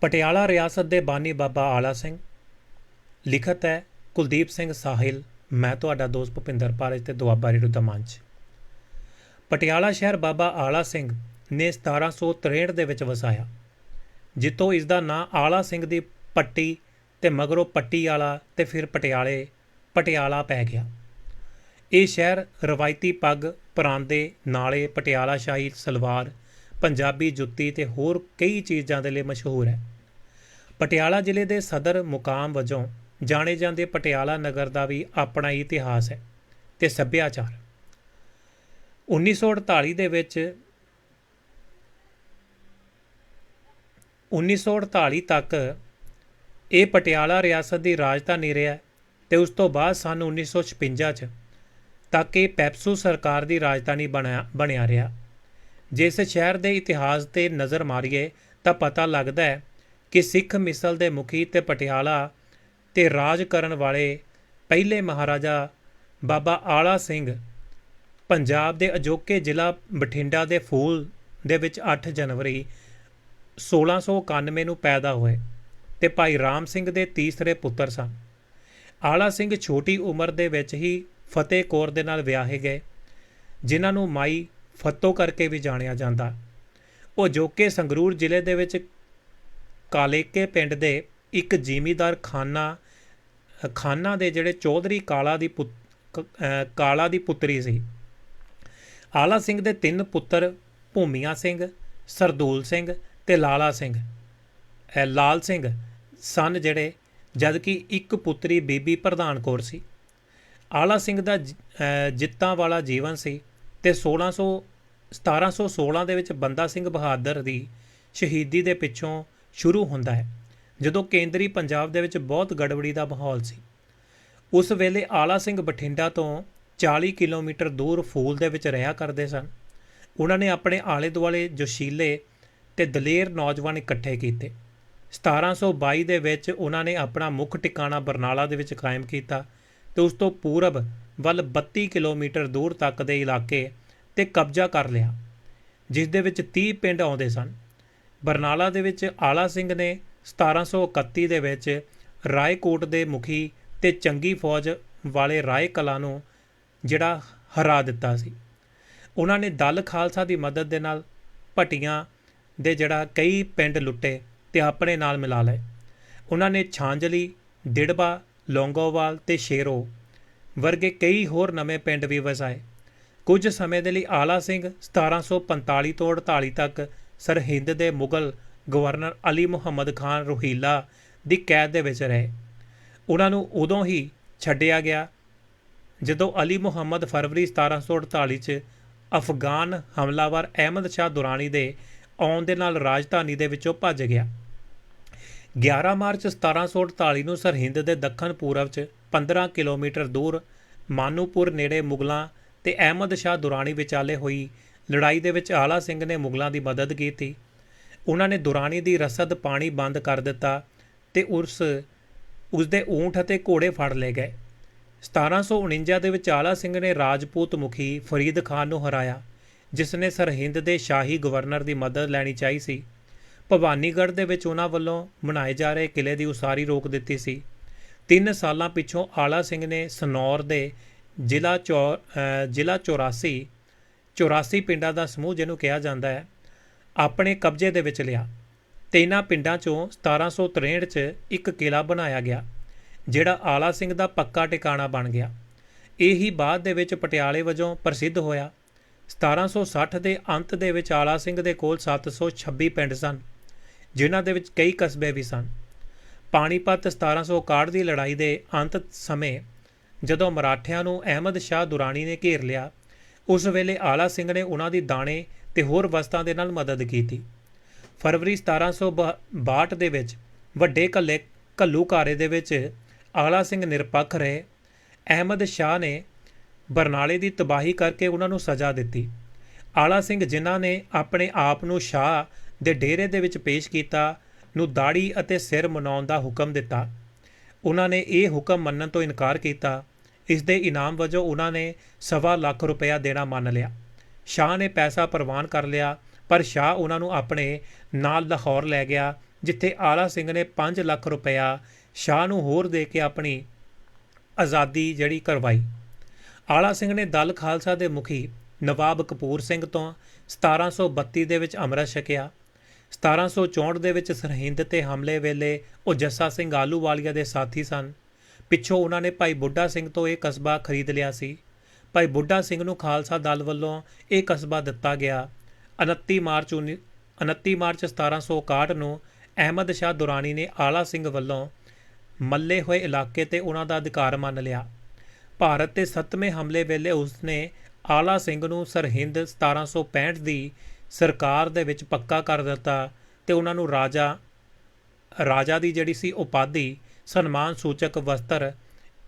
ਪਟਿਆਲਾ ਰਿਆਸਤ ਦੇ ਬਾਨੀ ਬਾਬਾ ਆਲਾ ਸਿੰਘ। ਲਿਖਤ ਹੈ, ਕੁਲਦੀਪ ਸਿੰਘ ਸਾਹਿਲ, ਮੈਂ ਤੁਹਾਡਾ ਦੋਸਤ ਭੁਪਿੰਦਰ ਪਾਰਜ ਤੇ ਦੁਆਬਾ ਰੇਡੀਓ ਦਾ ਮੰਚ। ਪਟਿਆਲਾ ਸ਼ਹਿਰ ਬਾਬਾ ਆਲਾ ਸਿੰਘ ਨੇ 1763 ਦੇ ਵਿੱਚ ਵਸਾਇਆ ਜਿੱਤੋਂ ਇਸ ਦਾ ਨਾਂ ਆਲਾ ਸਿੰਘ ਦੀ ਪੱਟੀ ਤੇ ਮਗਰੋਂ ਪੱਟੀ ਆਲਾ ਤੇ ਫਿਰ ਪਟਿਆਲੇ, ਪਟਿਆਲਾ ਪੈ ਗਿਆ। ਇਹ ਸ਼ਹਿਰ ਰਵਾਇਤੀ ਪੱਗ, ਪਰਾਂਦੇ, ਨਾਲੇ, ਪਟਿਆਲਾ ਸ਼ਾਹੀ, ਸਲਵਾਰ, ਪੰਜਾਬੀ ਜੁੱਤੀ ਤੇ ਹੋਰ ਕਈ ਚੀਜ਼ਾਂ ਦੇ ਲਈ ਮਸ਼ਹੂਰ ਹੈ। ਪਟਿਆਲਾ ਜ਼ਿਲ੍ਹੇ ਦੇ ਸਦਰ ਮੁਕਾਮ ਵਜੋਂ ਜਾਣੇ ਜਾਂਦੇ ਪਟਿਆਲਾ ਨਗਰ ਦਾ ਵੀ ਆਪਣਾ ਹੀ ਇਤਿਹਾਸ ਹੈ ਤੇ ਸੱਭਿਆਚਾਰ। 1948 ਦੇ ਵਿੱਚ 1948 ਤੱਕ ਇਹ ਪਟਿਆਲਾ ਰਿਆਸਤ ਦੀ ਰਾਜਧਾਨੀ ਰਿਹਾ ਤੇ ਉਸ ਤੋਂ ਬਾਅਦ ਸਨ 1956 ਚ ਤੱਕ ਇਹ ਪੈਪਸੂ ਸਰਕਾਰ ਦੀ ਰਾਜਧਾਨੀ ਬਣਿਆ ਬਣਿਆ ਰਿਹਾ। ਜਿਸ ਸ਼ਹਿਰ ਦੇ ਇਤਿਹਾਸ ਤੇ ਨਜ਼ਰ ਮਾਰੀਏ ਤਾਂ ਪਤਾ ਲੱਗਦਾ ਹੈ ਕਿ ਸਿੱਖ ਮਿਸਲ ਦੇ ਮੁਖੀ ਤੇ ਪਟਿਆਲਾ ਤੇ ਰਾਜ ਕਰਨ ਵਾਲੇ ਪਹਿਲੇ ਮਹਾਰਾਜਾ ਬਾਬਾ ਆਲਾ ਸਿੰਘ ਪੰਜਾਬ ਦੇ ਅਜੋਕੇ ਜ਼ਿਲ੍ਹਾ ਬਠਿੰਡਾ ਦੇ ਫੂਲ ਦੇ ਵਿੱਚ 8 ਜਨਵਰੀ 1691 ਨੂੰ ਪੈਦਾ ਹੋਏ ਤੇ ਭਾਈ ਰਾਮ ਸਿੰਘ ਦੇ ਤੀਸਰੇ ਪੁੱਤਰ ਸਨ। ਆਲਾ ਸਿੰਘ ਛੋਟੀ ਉਮਰ ਦੇ ਵਿੱਚ ਹੀ ਫਤਿਹ ਕੌਰ ਦੇ ਨਾਲ ਵਿਆਹੇ ਗਏ, ਜਿਨ੍ਹਾਂ ਨੂੰ ਮਾਈ ਫਤੋ ਕਰਕੇ ਵੀ ਜਾਣਿਆ ਜਾਂਦਾ। ਉਹ ਜੋਕੇ ਸੰਗਰੂਰ ਜ਼ਿਲ੍ਹੇ ਦੇ ਵਿੱਚ ਕਾਲੇਕੇ ਪਿੰਡ ਦੇ ਇੱਕ ਜ਼ਿਮੀਦਾਰ ਖਾਨਾ ਖਾਨਾ ਦੇ ਜਿਹੜੇ ਚੌਧਰੀ ਕਾਲਾ ਦੀ ਪੁੱਤ- ਕਾਲਾ ਦੀ ਪੁੱਤਰੀ ਸੀ। ਆਲਾ ਸਿੰਘ ਦੇ ਤਿੰਨ ਪੁੱਤਰ ਭੂਮੀਆ ਸਿੰਘ, ਸਰਦੂਲ ਸਿੰਘ ਤੇ ਲਾਲਾ ਸਿੰਘ। ਲਾਲ ਸਿੰਘ ਸਨ ਜਿਹੜੇ ਜਦਕਿ ਇੱਕ ਪੁੱਤਰੀ ਬੀਬੀ ਪ੍ਰਧਾਨ ਕੌਰ ਸੀ। ਆਲਾ ਸਿੰਘ ਦਾ ਜਿੱਤਾਂ ਵਾਲਾ ਜੀਵਨ ਸੀ ਤੇ 1600 1716 ਦੇ ਵਿੱਚ ਬੰਦਾ ਸਿੰਘ ਬਹਾਦਰ ਦੀ ਸ਼ਹੀਦੀ ਦੇ ਪਿੱਛੋਂ ਸ਼ੁਰੂ ਹੁੰਦਾ ਹੈ, ਜਦੋਂ ਕੇਂਦਰੀ ਪੰਜਾਬ ਦੇ ਵਿੱਚ ਬਹੁਤ ਗੜਬੜੀ ਦਾ ਮਾਹੌਲ ਸੀ। ਉਸ ਵੇਲੇ ਆਲਾ ਸਿੰਘ ਬਠਿੰਡਾ ਤੋਂ 40 ਕਿਲੋਮੀਟਰ ਦੂਰ ਫੂਲ ਦੇ ਵਿੱਚ ਰਿਹਾ ਕਰਦੇ ਸਨ। ਉਹਨਾਂ ਨੇ ਆਪਣੇ ਆਲੇ ਦੁਆਲੇ ਜੋਸ਼ੀਲੇ ਤੇ ਦਲੇਰ ਨੌਜਵਾਨ ਇਕੱਠੇ ਕੀਤੇ। 1722 ਦੇ ਵਿੱਚ ਉਹਨਾਂ ਨੇ ਆਪਣਾ ਮੁੱਖ ਟਿਕਾਣਾ ਬਰਨਾਲਾ ਦੇ ਵਿੱਚ ਕਾਇਮ ਕੀਤਾ ਤੇ ਉਸ ਤੋਂ ਪੂਰਬ ਵੱਲ 32 ਕਿਲੋਮੀਟਰ ਦੂਰ ਤੱਕ ਦੇ ਇਲਾਕੇ ਤੇ ਕਬਜ਼ਾ ਕਰ ਲਿਆ, ਜਿਸ ਦੇ ਵਿੱਚ 30 ਪਿੰਡ ਆਉਂਦੇ ਸਨ। ਬਰਨਾਲਾ ਦੇ ਵਿੱਚ ਆਲਾ ਸਿੰਘ ਨੇ 1731 ਦੇ ਵਿੱਚ ਰਾਏਕੋਟ ਦੇ ਮੁਖੀ ਤੇ ਚੰਗੀ ਫੌਜ ਵਾਲੇ ਰਾਏ ਕਲਾ ਨੂੰ ਜਿਹੜਾ ਹਰਾ ਦਿੱਤਾ ਸੀ। ਉਹਨਾਂ ਨੇ ਦਲ ਖਾਲਸਾ ਦੀ ਮਦਦ ਦੇ ਨਾਲ ਭਟੀਆਂ ਦੇ ਜਿਹੜਾ ਕਈ ਪਿੰਡ ਲੁੱਟੇ ਤੇ ਆਪਣੇ ਨਾਲ ਮਿਲਾ ਲਏ। ਉਹਨਾਂ ਨੇ ਛਾਂਜਲੀ ਦਿੜਬਾ ਲੌਂਗੋਵਾਲ ਤੇ ਸ਼ੇਰੋ ਵਰਗੇ ਕਈ ਹੋਰ ਨਵੇਂ ਪਿੰਡ ਵੀ ਵਸਾਏ। ਕੁਝ ਸਮੇਂ ਦੇ ਲਈ ਆਲਾ ਸਿੰਘ 1745 ਤੋਂ 48 ਤੱਕ ਸਰਹਿੰਦ ਦੇ ਮੁਗਲ ਗਵਰਨਰ ਅਲੀ ਮੁਹੰਮਦ ਖਾਨ ਰੋਹੀਲਾ ਦੀ ਕੈਦ ਦੇ ਵਿੱਚ ਰਹੇ। ਉਹਨਾਂ ਨੂੰ ਉਦੋਂ ਹੀ ਛੱਡਿਆ ਗਿਆ ਜਦੋਂ ਅਲੀ ਮੁਹੰਮਦ ਫਰਵਰੀ 1748 ਚ ਅਫਗਾਨ ਹਮਲਾਵਰ ਅਹਿਮਦ ਸ਼ਾਹ ਦੁਰਾਨੀ ਦੇ ਆਉਣ ਦੇ ਨਾਲ ਰਾਜਧਾਨੀ ਦੇ ਵਿੱਚੋਂ ਭੱਜ ਗਿਆ। 11 ਮਾਰਚ 1748 ਨੂੰ ਸਰਹਿੰਦ ਦੇ ਦੱਖਣ ਪੂਰਬ 'ਚ 15 ਕਿਲੋਮੀਟਰ ਦੂਰ ਮਾਨੂਪੁਰ ਨੇੜੇ ਮੁਗਲਾਂ ਤੇ ਅਹਿਮਦ ਸ਼ਾਹ ਦੁਰਾਨੀ ਵਿਚਾਲੇ ਹੋਈ ਲੜਾਈ ਦੇ ਵਿੱਚ ਆਲਾ ਸਿੰਘ ਨੇ ਮੁਗਲਾਂ ਦੀ ਮਦਦ ਕੀਤੀ। ਉਹਨਾਂ ਨੇ ਦੁਰਾਨੀ ਦੀ ਰਸਦ ਪਾਣੀ ਬੰਦ ਕਰ ਦਿੱਤਾ ਤੇ ਉਸ ਉਸ ਦੇ ਊਂਠ ਅਤੇ ਘੋੜੇ ਫੜ ਲਏ ਗਏ। 1749 ਦੇ ਵਿੱਚ ਆਲਾ ਸਿੰਘ ਨੇ ਰਾਜਪੂਤ ਮੁਖੀ ਫਰੀਦ ਖਾਨ ਨੂੰ ਹਰਾਇਆ, ਜਿਸ ਨੇ ਸਰਹਿੰਦ ਦੇ ਸ਼ਾਹੀ ਗਵਰਨਰ ਦੀ ਮਦਦ ਲੈਣੀ ਚਾਹੀ ਸੀ। ਭਵਾਨੀਗੜ੍ਹ ਦੇ ਵਿੱਚ ਉਹਨਾਂ ਵੱਲੋਂ ਬਣਾਏ ਜਾ ਰਹੇ ਕਿਲੇ ਦੀ ਉਸਾਰੀ ਰੋਕ ਦਿੱਤੀ ਸੀ। ਤਿੰਨ ਸਾਲਾਂ ਪਿੱਛੋਂ ਆਲਾ ਸਿੰਘ ਨੇ ਸਨੌਰ ਦੇ ਜ਼ਿਲ੍ਹਾ ਚੌ ਜ਼ਿਲ੍ਹਾ 84 84 ਪਿੰਡਾਂ ਦਾ ਸਮੂਹ ਜਿਹਨੂੰ ਕਿਹਾ ਜਾਂਦਾ ਹੈ, ਆਪਣੇ ਕਬਜ਼ੇ ਦੇ ਵਿੱਚ ਲਿਆ। ਤੇ ਇਹਨਾਂ ਪਿੰਡਾਂ ਚੋਂ 1763 ਚ ਇੱਕ ਕਿਲਾ ਬਣਾਇਆ ਗਿਆ, ਜਿਹੜਾ ਆਲਾ ਸਿੰਘ ਦਾ ਪੱਕਾ ਟਿਕਾਣਾ ਬਣ ਗਿਆ। ਇਹ ਹੀ ਬਾਅਦ ਦੇ ਵਿੱਚ ਪਟਿਆਲੇ ਵਜੋਂ ਪ੍ਰਸਿੱਧ ਹੋਇਆ। 1760 ਦੇ ਅੰਤ ਦੇ ਵਿੱਚ ਆਲਾ ਸਿੰਘ ਦੇ ਕੋਲ 726 ਪਿੰਡ ਸਨ, ਜਿਨ੍ਹਾਂ ਦੇ ਵਿੱਚ ਕਈ ਕਸਬੇ ਵੀ ਸਨ। ਪਾਣੀਪਤ 1761 ਦੀ ਲੜਾਈ ਦੇ ਅੰਤ ਸਮੇਂ ਜਦੋਂ ਮਰਾਠਿਆਂ ਨੂੰ ਅਹਿਮਦ ਸ਼ਾਹ ਦੁਰਾਨੀ ਨੇ ਘੇਰ ਲਿਆ ਉਸ ਵੇਲੇ ਆਲਾ ਸਿੰਘ ਨੇ ਉਹਨਾਂ ਦੀ ਦਾਣੇ ਤੇ ਹੋਰ ਵਸਤਾਂ ਦੇ ਨਾਲ ਮਦਦ ਕੀਤੀ। ਫਰਵਰੀ 1762 ਦੇ ਵਿੱਚ ਵੱਡੇ ਕੱਲੇ ਘੱਲੂਘਾਰੇ ਦੇ ਵਿੱਚ ਆਲਾ ਸਿੰਘ ਨਿਰਪੱਖ ਰਹੇ। ਅਹਿਮਦ ਸ਼ਾਹ ਨੇ ਬਰਨਾਲੇ ਦੀ ਤਬਾਹੀ ਕਰਕੇ ਉਹਨਾਂ ਨੂੰ ਸਜ਼ਾ ਦਿੱਤੀ। ਆਲਾ ਸਿੰਘ ਜਿਨ੍ਹਾਂ ਨੇ ਆਪਣੇ ਆਪ ਨੂੰ ਸ਼ਾਹ ਦੇ ਡੇਰੇ ਦੇ ਵਿੱਚ ਪੇਸ਼ ਕੀਤਾ ਨੂੰ ਦਾੜੀ ਅਤੇ ਸਿਰ ਮਨਾਉਣ ਦਾ ਹੁਕਮ ਦਿੱਤਾ। ਉਹਨਾਂ ਨੇ ਇਹ ਹੁਕਮ ਮੰਨਣ ਤੋਂ ਇਨਕਾਰ ਕੀਤਾ ਇਸ ਦੇ ਇਨਾਮ ਵਜੋਂ ਉਹਨਾਂ ਨੇ ਸਵਾ ਲੱਖ ਰੁਪਇਆ ਦੇਣਾ ਮੰਨ ਲਿਆ। ਸ਼ਾਹ ਨੇ ਪੈਸਾ ਪ੍ਰਵਾਨ ਕਰ ਲਿਆ, ਪਰ ਸ਼ਾਹ ਉਹਨਾਂ ਨੂੰ ਆਪਣੇ ਨਾਲ ਲਾਹੌਰ ਲੈ ਗਿਆ, ਜਿੱਥੇ ਆਲਾ ਸਿੰਘ ਨੇ 5 ਲੱਖ ਰੁਪਇਆ ਸ਼ਾਹ ਨੂੰ ਹੋਰ ਦੇ ਕੇ ਆਪਣੀ ਆਜ਼ਾਦੀ ਜਿਹੜੀ ਕਰਵਾਈ। ਆਲਾ ਸਿੰਘ ਨੇ ਦਲ ਖਾਲਸਾ ਦੇ ਮੁਖੀ ਨਵਾਬ ਕਪੂਰ ਸਿੰਘ ਤੋਂ 1732 ਦੇ ਵਿੱਚ ਅੰਮ੍ਰਿਤ ਛਕਿਆ 1764 ਦੇ ਵਿੱਚ ਸਰਹਿੰਦ ਤੇ ਹਮਲੇ ਵੇਲੇ ਉਹ ਜੱਸਾ ਸਿੰਘ ਆਲੂਵਾਲੀਆ ਦੇ ਸਾਥੀ ਸਨ। ਪਿੱਛੋਂ ਉਹਨਾਂ ਨੇ ਭਾਈ ਬੁੱਢਾ ਸਿੰਘ ਤੋਂ ਇਹ ਕਸਬਾ ਖਰੀਦ ਲਿਆ ਸੀ। ਭਾਈ ਬੁੱਢਾ ਸਿੰਘ ਨੂੰ ਖਾਲਸਾ ਦਲ ਵੱਲੋਂ ਇਹ ਕਸਬਾ ਦਿੱਤਾ ਗਿਆ। 29 ਮਾਰਚ 19 29 ਮਾਰਚ 1761 ਨੂੰ ਅਹਿਮਦ ਸ਼ਾਹ ਦੁਰਾਨੀ ਨੇ ਆਲਾ ਸਿੰਘ ਵੱਲੋਂ ਮੱਲੇ ਹੋਏ ਇਲਾਕੇ ਤੇ ਉਹਨਾਂ ਦਾ ਅਧਿਕਾਰ ਮੰਨ ਲਿਆ। ਭਾਰਤ ਤੇ ਸੱਤਵੇਂ ਹਮਲੇ ਵੇਲੇ ਉਸਨੇ ਆਲਾ ਸਿੰਘ ਨੂੰ ਸਰਹਿੰਦ 1765 ਦੀ ਸਰਕਾਰ ਦੇ ਵਿੱਚ ਪੱਕਾ ਕਰ ਦਿੱਤਾ ਤੇ ਉਹਨਾਂ ਨੂੰ ਰਾਜਾ ਰਾਜਾ ਦੀ ਜਿਹੜੀ ਸੀ ਉਪਾਧੀ ਸਨਮਾਨ ਸੂਚਕ ਵਸਤਰ,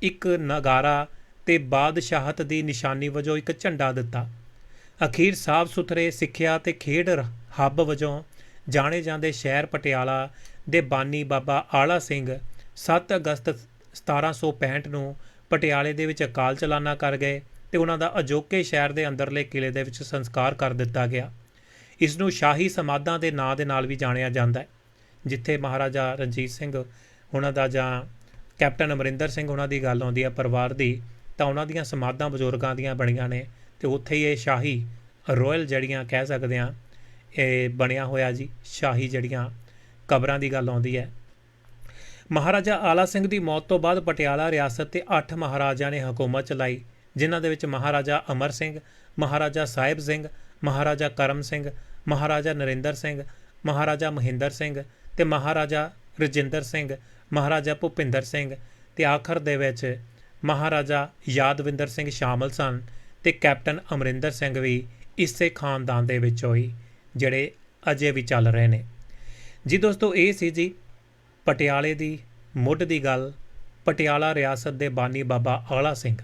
ਇੱਕ ਨਗਾਰਾ ਤੇ ਬਾਦਸ਼ਾਹਤ ਦੀ ਨਿਸ਼ਾਨੀ ਵਜੋਂ ਇੱਕ ਝੰਡਾ ਦਿੱਤਾ। ਅਖੀਰ ਸਾਫ਼ ਸੁਥਰੇ ਸਿੱਖਿਆ ਤੇ ਖੇਡ ਰ- ਹੱਬ ਵਜੋਂ ਜਾਣੇ ਜਾਂਦੇ ਸ਼ਹਿਰ ਪਟਿਆਲਾ ਦੇ ਬਾਨੀ ਬਾਬਾ ਆਲਾ ਸਿੰਘ 7 ਅਗਸਤ 1765 ਨੂੰ ਪਟਿਆਲੇ ਦੇ ਵਿੱਚ ਅਕਾਲ ਚਲਾਨਾ ਕਰ ਗਏ ਤੇ ਉਹਨਾਂ ਦਾ ਅਜੋਕੇ ਸ਼ਹਿਰ ਦੇ ਅੰਦਰਲੇ ਕਿਲੇ ਦੇ ਵਿੱਚ ਸੰਸਕਾਰ ਕਰ ਦਿੱਤਾ ਗਿਆ। ਇਸ ਨੂੰ ਸ਼ਾਹੀ ਸਮਾਧਾਂ ਦੇ ਨਾਂ ਦੇ ਨਾਲ ਵੀ ਜਾਣਿਆ ਜਾਂਦਾ ਹੈ, ਜਿੱਥੇ ਮਹਾਰਾਜਾ ਰਣਜੀਤ ਸਿੰਘ ਉਹਨਾਂ ਦਾ ਜਾਂ ਕੈਪਟਨ ਅਮਰਿੰਦਰ ਸਿੰਘ ਉਹਨਾਂ ਦੀ ਗੱਲ ਆਉਂਦੀ ਹੈ ਪਰਿਵਾਰ ਦੀ, ਤਾਂ ਉਹਨਾਂ ਦੀਆਂ ਸਮਾਧਾਂ ਬਜ਼ੁਰਗਾਂ ਦੀਆਂ ਬਣੀਆਂ ਨੇ ਤੇ ਉੱਥੇ ਹੀ ਇਹ ਸ਼ਾਹੀ ਰਾਇਲ ਜਿਹੜੀਆਂ ਕਹਿ ਸਕਦੇ ਆ ਇਹ ਬਣਿਆ ਹੋਇਆ ਜੀ, ਸ਼ਾਹੀ ਜਿਹੜੀਆਂ ਕਬਰਾਂ ਦੀ ਗੱਲ ਆਉਂਦੀ ਹੈ। ਮਹਾਰਾਜਾ ਆਲਾ ਸਿੰਘ ਦੀ ਮੌਤ ਤੋਂ ਬਾਅਦ ਪਟਿਆਲਾ ਰਿਆਸਤ ਤੇ 8 ਮਹਾਰਾਜਾ ਨੇ ਹਕੂਮਤ ਚਲਾਈ, ਜਿਨ੍ਹਾਂ ਦੇ ਵਿੱਚ ਮਹਾਰਾਜਾ ਅਮਰ ਸਿੰਘ, ਮਹਾਰਾਜਾ ਸਾਹਿਬ ਸਿੰਘ, ਮਹਾਰਾਜਾ ਕਰਮ ਸਿੰਘ, ਮਹਾਰਾਜਾ ਨਰਿੰਦਰ ਸਿੰਘ, ਮਹਾਰਾਜਾ ਮਹਿੰਦਰ ਸਿੰਘ ਤੇ ਮਹਾਰਾਜਾ ਰਜਿੰਦਰ ਸਿੰਘ ਮਹਾਰਾਜਾ ਭੁਪਿੰਦਰ ਸਿੰਘ ਤੇ ਆਖਰ ਦੇ ਵਿੱਚ ਮਹਾਰਾਜਾ ਯਾਦਵਿੰਦਰ ਸਿੰਘ ਸ਼ਾਮਲ ਸਨ ਤੇ ਕੈਪਟਨ ਅਮਰਿੰਦਰ ਸਿੰਘ ਵੀ ਇਸੇ ਖਾਨਦਾਨ ਦੇ ਵਿੱਚੋਂ ਹੀ ਜਿਹੜੇ ਅਜੇ ਵੀ ਚੱਲ ਰਹੇ ਨੇ। ਜੀ ਦੋਸਤੋ, ਇਹ ਸੀ ਜੀ ਪਟਿਆਲੇ ਦੀ ਮੁੱਢ ਦੀ ਗੱਲ, ਪਟਿਆਲਾ ਰਿਆਸਤ ਦੇ ਬਾਨੀ ਬਾਬਾ ਆਲਾ ਸਿੰਘ।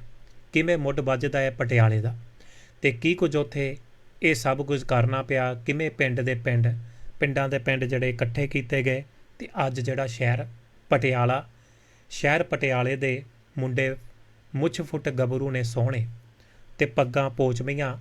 ਕਿਵੇਂ ਮੁੱਢ ਵੱਜਦਾ ਹੈ ਪਟਿਆਲੇ ਦਾ ਤੇ ਕੀ ਕੁਝ ਉੱਥੇ ਇਹ ਸਭ ਕੁਝ ਕਰਨਾ ਪਿਆ, ਕਿਵੇਂ ਪਿੰਡ ਦੇ ਪਿੰਡ, ਪਿੰਡਾਂ ਦੇ ਪਿੰਡ ਜਿਹੜੇ ਇਕੱਠੇ ਕੀਤੇ ਗਏ ਤੇ ਅੱਜ ਜਿਹੜਾ ਸ਼ਹਿਰ ਪਟਿਆਲਾ ਸ਼ਹਿਰ ਪਟਿਆਲੇ ਦੇ ਮੁੰਡੇ ਮੁੱਛ ਫੁੱਟ ਗੱਭਰੂ ਨੇ ਸੋਹਣੇ ਤੇ ਪੱਗਾਂ ਪੋਚਵੀਆਂ